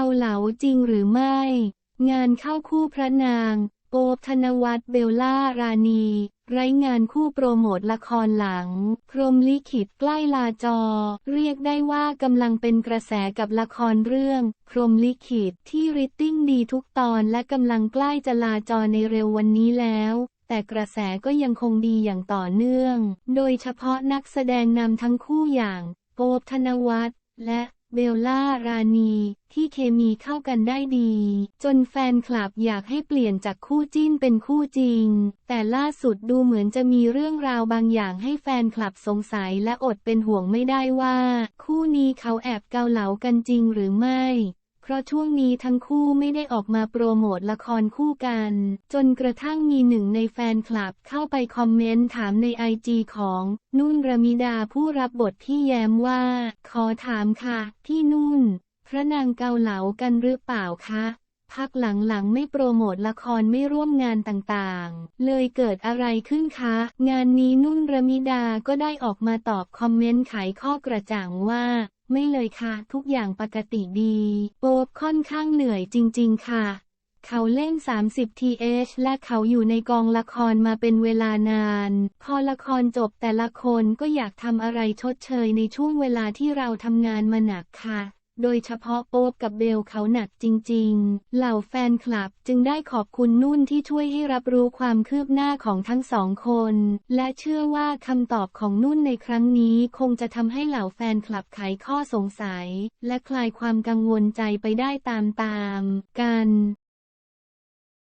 าเหลาจริงหรือไม่ งานเข้าคู่พระนางโป๊บธนวัฒน์เบลล่ารานีไร้งานคู่โปรโมทละครหลัง พรมลิขิตใกล้ลาจอ เรียกได้ว่ากำลังเป็นกระแสกับละครเรื่อง พรมลิขิตที่ริตติ้งดีทุกตอนและกำลังใกล้จะลาจอในเร็ววันนี้แล้วแต่กระแสก็ยังคงดีอย่างต่อเนื่อง โดยเฉพาะนักแสดงนำทั้งคู่อย่าง โป๊บธนวัฒน์และ เบลล่า ราณี ที่เคมีเข้ากันได้ดี จนแฟนคลับอยากให้เปลี่ยนจากคู่จิ้นเป็นคู่จริง แต่ล่าสุดดูเหมือนจะมีเรื่องราวบางอย่างให้แฟนคลับสงสัยและอดเป็นห่วงไม่ได้ว่า คู่นี้เขาแอบเกาเหลากันจริงหรือไม่ ราะช่วงนี้ทั้งคู่ไม่ได้ออกมาโปรโมทละครคู่กัน จนกระทั่งมีหนึ่งในแฟนคลับเข้าไปคอมเมนต์ถามในไอจีของนุ่นระมิดาผู้รับบทพี่แย้มว่า ขอถามค่ะ พี่นุ่น พระนางเกาเหลากันหรือเปล่าคะ พักหลังๆ ไม่โปรโมทละครไม่ร่วมงานต่างๆ เลยเกิดอะไรขึ้นคะ งานนี้นุ่นระมิดาก็ได้ออกมาตอบคอมเมนต์ไขข้อกระจ่างว่า ไม่เลยค่ะ ทุกอย่างปกติดี โป๊บค่อนข้างเหนื่อยจริง ๆ ค่ะ เขาเล่น 30 th และเขาอยู่ในกองละครมาเป็นเวลานาน พอละครจบแต่ละคนก็อยากทำอะไรชดเชยในช่วงเวลาที่เราทำงานมาหนักค่ะ โดยเฉพาะโป๊บกับเบลเขาหนักจริง ๆ เหล่าแฟนคลับจึงได้ขอบคุณนุ่นที่ช่วยให้รับรู้ความคืบหน้าของทั้งสองคน และเชื่อว่าคำตอบของนุ่นในครั้งนี้คงจะทำให้เหล่าแฟนคลับไขข้อสงสัย และคลายความกังวลใจไปได้ตามๆกัน